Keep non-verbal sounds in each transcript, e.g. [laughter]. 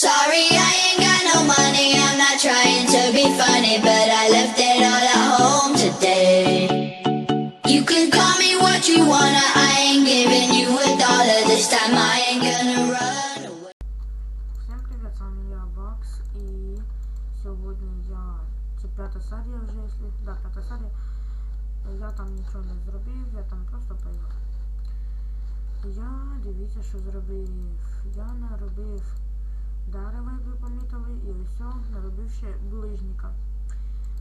Sorry, I ain't got no money. I'm not trying to be funny, but I left it all at home today. You can call me what you wanna. I ain't giving you a dollar this time. I ain't gonna run away. Всем привет, с вами я, Бакс, и сегодня я... Це п'ята серія вже, якщо... Да, п'ята серія. Я там нічого не зробив, я там просто поїхав. Я, дивіться, що зробив. Я наробив дерева, як ви помітили, і ось наробив ще булижника.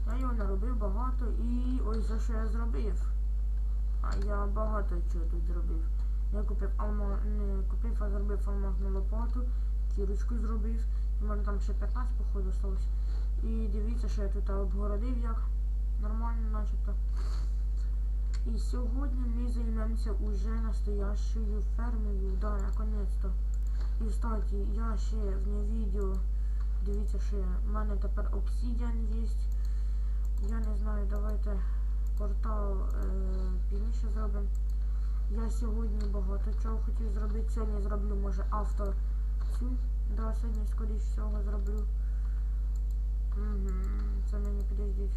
Я його наробив багато і ось за що я зробив. А я багато чого тут зробив. Я купив алма... не купив, а зробив алмазну лопату, кірочку зробив. У мене там ще 15 походу осталось. І дивіться, що я тут обгородив як. Нормально начебто. І сьогодні ми займемося уже настоящою фермою. Да, наконець-то. І кстати, я ще вне відео. Дивіться, що в мене тепер обсидіан є. Я не знаю, давайте портал е, пізніше зробимо. Я сьогодні багато чого хотів зробити. Сьогодні зроблю, може, авто цю. Да, сьогодні, скоріш всього, зроблю. Угу, це мені підождіть.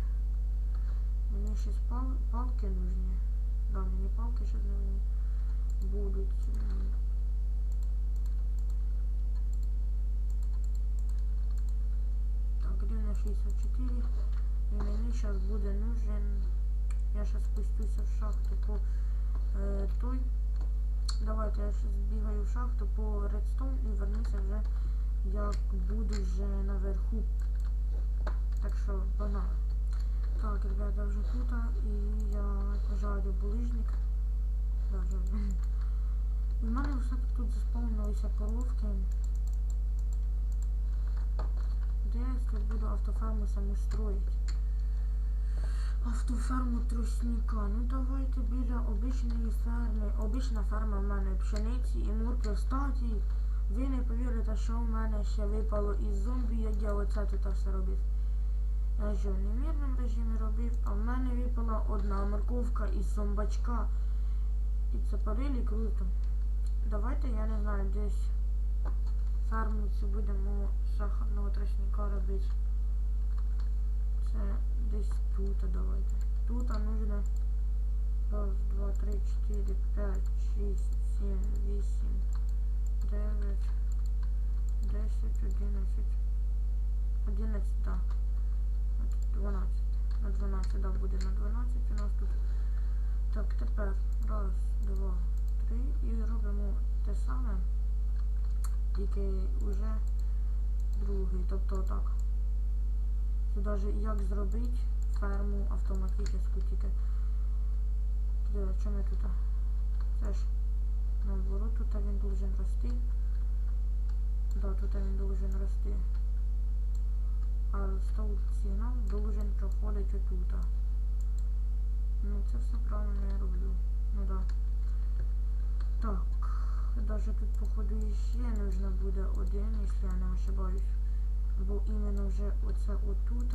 Мені ще пал палки нужні. Да, мені палки ще нужні будуть. М. Так, рівно 64. І мені зараз буде нужен. Я зараз спустюся в шахту по е, той. Давайте я зараз збігаю в шахту по редстоун і вернуся вже як буду вже наверху. Так що погнали. Так, ребята, вже тут, і я пожарю булижник. Даже. [laughs] У мене все тут заспавнилися коровки. Де я буду автоферму саму строїть? Автоферму тростника. Ну давайте біля обичної ферми. Обична ферма в мене пшениці і моркви. Кстати, ви не повірите, що в мене ще випало із зомбі, як я оце тут все робив. Я що в немірному режимі робив, а в мене випала одна морковка із зомбачка. І це парилі круто. Давайте, я не знаю, десь ферму цю будемо сахарного тростника робити. Це десь тут давайте. Тут нужно раз, два, три, чотири, п'ять, шість, сім, вісім, дев'ять, десять. Одинадцять, так. Да. 12. На 12, да, буде на 12 у нас тут. Так, тепер раз, два, три і робимо те саме, тільки вже другий, тобто так. Це навіть як зробити ферму автоматичну тільки. Де, що ми тут? Це ж наоборот, тут він должен рости. Да, тут він должен рости. А стол сигнал должен проходити отут. Ну це все правильно я роблю. Ну да. Так. Даже тут походу ще нужно буде один, якщо я не ошибаюсь. Бо іменно вже оце отут.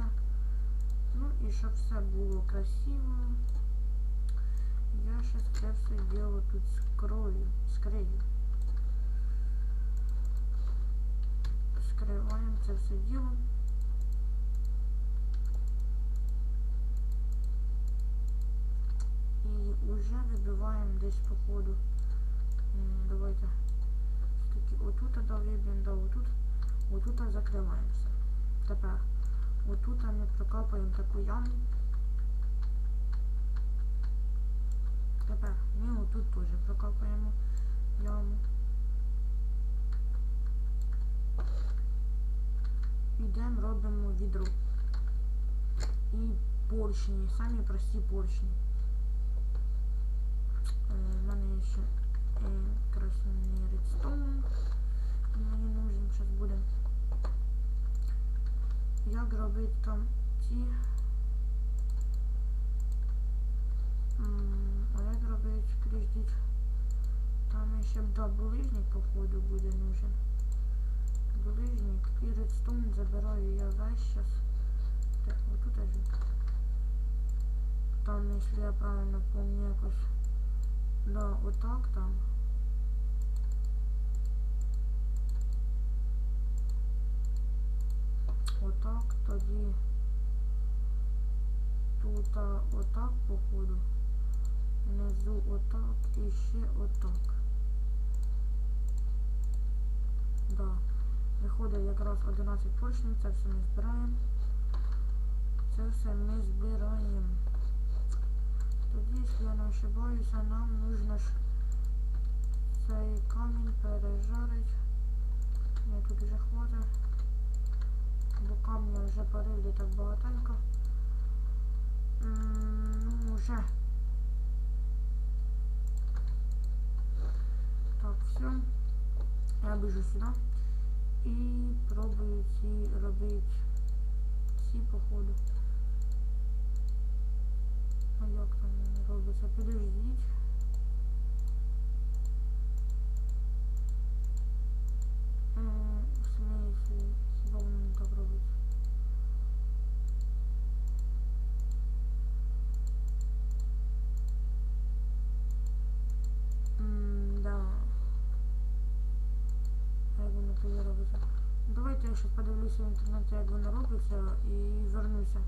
Ну і щоб все було красиво. Я ще це все діло тут скрою. Скрию. Скриваємо це все діло. І вже вибиваємо десь по ходу. М, Давайте. Такі отут да виб'ємо, да отут. Отут закриваємося. Тепер отут ми прокапаємо таку яму. Тепер ми отут теж прокапаємо яму. Йдемо, робимо відро. І поршні, самі прості поршні. Е, в мене ще е, красний редстоун. Мені нужен зараз буде. Як робити там. М, А як робити, підождіть. Там ще да, булижник, походу, буде нужен. Булижник і редстоун забираю я весь час. Так, отут аж. Там, якщо я правильно помню, якось. Да, отак там. отак, тоді тут а, отак походу. Внизу отак і ще отак. Да. Виходить якраз 11 поршнів, це все ми збираємо. Це все ми збираємо. Тоді, я не ошибаюся, нам нужно цей камінь пережарить. Ні, тут вже хватить. Бо камня вже порили так багатенько. Ну, вже. Так, все. Я біжу сюди. І пробую ці робити ці походу. А як там вони робиться? Підождіть. М, В смысле, хіба воно не так робиться? М, Да. А Як воно тоді робиться? Давайте я ще подивлюся в інтернеті, як воно робиться, і вернуся.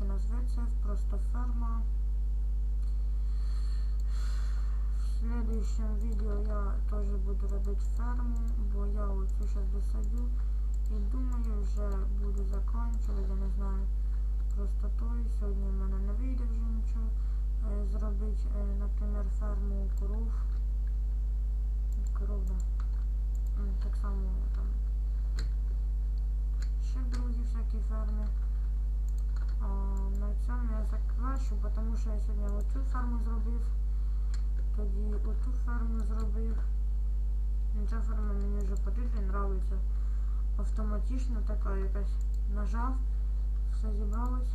Так і називається просто ферма. В следующем відео я теж буду робити ферму, бо я оцю зараз досадю і думаю вже буду закінчувати, я не знаю. Просто той, сьогодні в мене не вийде вже нічого е, зробити, е, наприклад, ферму коров. Коров, да. М, Так само там. Ще другі всякі ферми. А, на цьому я завершу, тому що я сьогодні оцю ферму зробив. Тоді оту ферму зробив. Ну, Ця ферма мені вже подобається, нравиться. Автоматично така якась нажав, все зібралось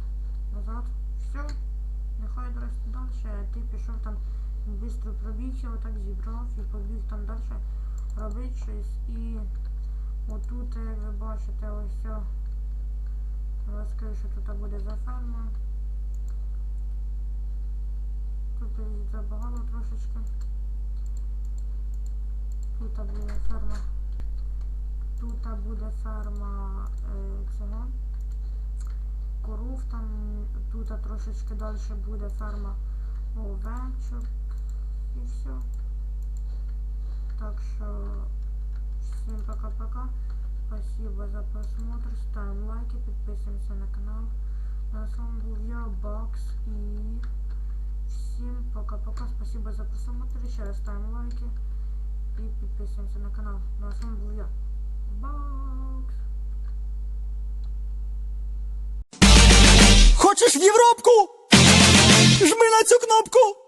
назад. Все, нехай росте далі, а ти пішов там швидко пробіг його, так зібрав і побіг там далі робити щось. І отут, як ви бачите, ось все. Розкажу, що тут буде за ферма. Тут забагало трошечки. Тут буде ферма. Тут буде ферма е, цього. Коров там, тут трошечки далі буде ферма овечок і все. Так що всім пока-пока. Спасибо за просмотр. Ставим лайки, підписуємося на канал. На с вами був я, Бакс і всім пока-пока. Спасибо за просмотр. Еще раз ставим лайки и подписываемся на канал. Ну а с вами был я, Бакс. Хочеш в Європку? Жми на цю кнопку.